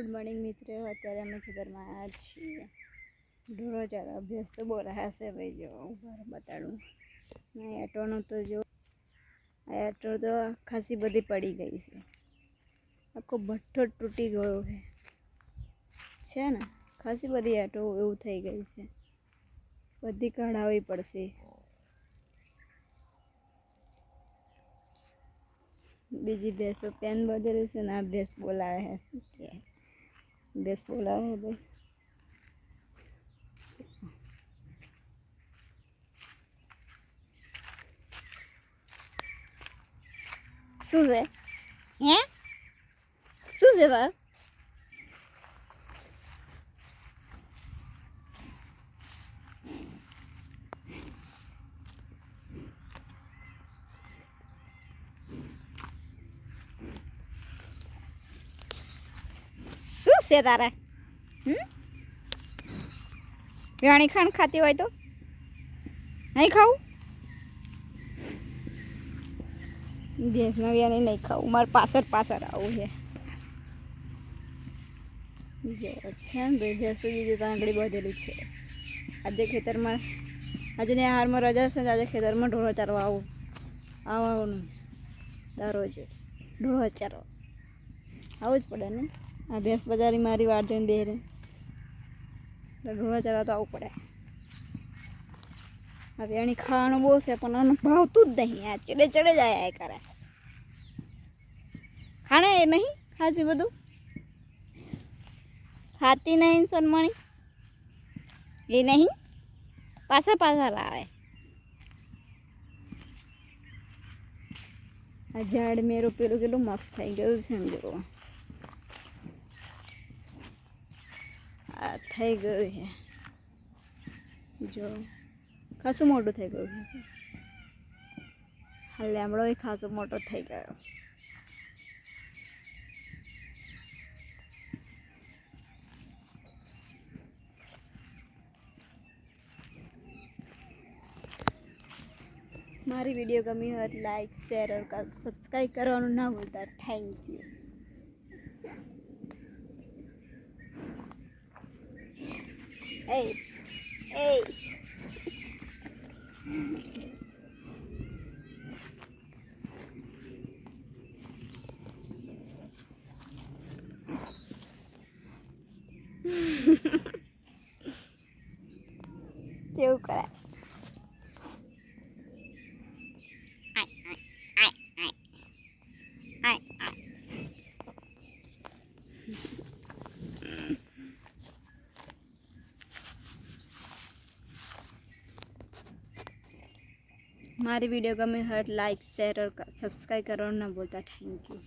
Good morning મિત્રો. અત્યારે અમે ખેતરમાં છીએ. ઢોરો ચાલો અભ્યાસ તો બહુ હશે ભાઈ જો ઊભા બતાડું. એટોનો તો જો, આ એટો તો ખાસી બધી પડી ગઈ છે. આખો ભઠ્ઠો તૂટી ગયો છે. છે ને? ખાસી બધી એટો એવું થઈ ગઈ છે. બધી કઢાવવી પડશે. બીજી ભેંસો પેન બદલે છે ને, આ ભેંસ બોલાવે છે. શું કે? ભેંસ બોલાવે ભાઈ. શું છે? હે? શું છે તાર શું છે તારે? વેણી ખાંડ ખાતી હોય તો? નહીં ખાવું? ભેંસના વેણી નહીં ખાવું. મારે પાછળ પાછળ આવું છે. જે બે ભેંસો બીજું આંગળી બધેલી છે. આજે ખેતરમાં, આજે ને હારમાં રજા છે આજે ખેતરમાં ઢોળો ચારવા આવું. આવવાનું દરરોજ ઢોળો ચારવા આવું જ પડે ને? આ ભેંસ બજારી મારી વાર જોઈને બેરે ઢોળા ચરા તો આવવું પડે. હવે એની ખાવાનું બહુ છે, પણ આનું ભાવતું જ નહીં. આ ચડે ચડે જાય આ કરે. ખાણે એ નહીં? ખાસી બધું? ખાતી નહીં સોનમણી? એ નહીં? પાછા પાછા લાવે. આ ઝાડ મેરું પેલું કેટલું મસ્ત થઈ ગયું છે એમ જો આ થઈ ગયું છે. જો, ખાસું મોટું થઈ ગયું છે. હા લેમડો એ ખાસો મોટો થઈ ગયો. મારી વીડિયો ગમી હોય લાઈક શેર સબસ્ક્રાઈબ કરવાનું ના ભૂલતા. Thank you Hey, hey. જેવું કરાય આય, મારી વીડિયો ગમે હટ લાઈક શેર સબસ્ક્રાઈબ કરવાનું ના બોલતા થેન્ક યુ